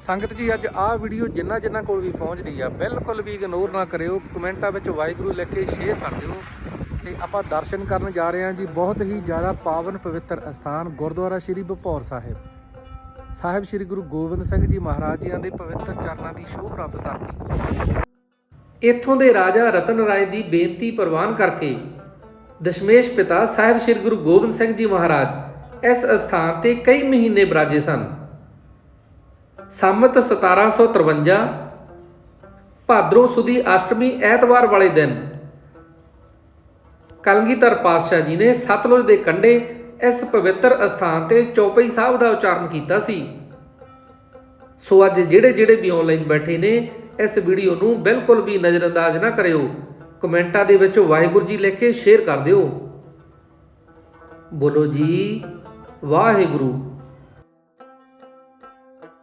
ਸੰਗਤ ਜੀ, ਅੱਜ ਆਹ ਵੀਡੀਓ ਜਿੰਨਾ ਜਿੰਨਾ ਕੋਲ ਵੀ ਪਹੁੰਚਦੀ ਆ, ਬਿਲਕੁਲ ਵੀ ਇਗਨੋਰ ਨਾ ਕਰਿਓ। ਕਮੈਂਟਾਂ ਵਿੱਚ ਵਾਹਿਗੁਰੂ ਲਿਖ ਕੇ ਸ਼ੇਅਰ ਕਰ ਦਿਓ। ਤੇ ਆਪਾਂ ਦਰਸ਼ਨ ਕਰਨ ਜਾ ਰਹੇ ਹਾਂ ਜੀ, ਬਹੁਤ ਹੀ ਜ਼ਿਆਦਾ ਪਾਵਨ ਪਵਿੱਤਰ ਅਸਥਾਨ, ਗੁਰਦੁਆਰਾ ਸ੍ਰੀ ਬਪੌਰ ਸਾਹਿਬ। ਸਾਹਿਬ ਸ੍ਰੀ ਗੁਰੂ ਗੋਬਿੰਦ ਸਿੰਘ ਜੀ ਮਹਾਰਾਜ ਜੀਆਂ ਦੇ ਪਵਿੱਤਰ ਚਰਨਾਂ ਦੀ ਸ਼ੋਭ ਪ੍ਰਾਪਤ ਧਰਤੀ। ਇੱਥੋਂ ਦੇ ਰਾਜਾ ਰਤਨ ਰਾਏ ਦੀ ਬੇਨਤੀ ਪ੍ਰਵਾਨ ਕਰਕੇ ਦਸ਼ਮੇਸ਼ ਪਿਤਾ ਸਾਹਿਬ ਸ੍ਰੀ ਗੁਰੂ ਗੋਬਿੰਦ ਸਿੰਘ ਜੀ ਮਹਾਰਾਜ ਇਸ ਅਸਥਾਨ ਤੇ ਕਈ ਮਹੀਨੇ ਬਰਾਜੇ ਸਨ। ਸੰਮਤ 1753 ਭਾਦਰੋਂ ਸੁਦੀ ਅਸ਼ਟਮੀ ਐਤਵਾਰ ਵਾਲੇ ਦਿਨ, ਕਲਗੀਧਰ ਪਾਤਸ਼ਾਹ ਜੀ ਨੇ ਸਤਲੁਜ ਦੇ ਕੰਢੇ ਇਸ ਪਵਿੱਤਰ ਅਸਥਾਨ ਤੇ ਚੌਪਈ ਸਾਹਿਬ ਦਾ ਉਚਾਰਨ ਕੀਤਾ ਸੀ। ਸੋ ਅੱਜ ਜਿਹੜੇ ਜਿਹੜੇ ਵੀ ਆਨਲਾਈਨ ਬੈਠੇ ਨੇ, ਇਸ ਵੀਡੀਓ ਨੂੰ ਬਿਲਕੁਲ ਵੀ ਨਜ਼ਰਅੰਦਾਜ਼ ਨਾ ਕਰਿਓ। ਕਮੈਂਟਾਂ ਦੇ ਵਿੱਚ ਵਾਹਿਗੁਰੂ ਜੀ ਲਿਖ ਕੇ ਸ਼ੇਅਰ ਕਰ ਦਿਓ। ਬੋਲੋ ਜੀ, ਵਾਹਿਗੁਰੂ।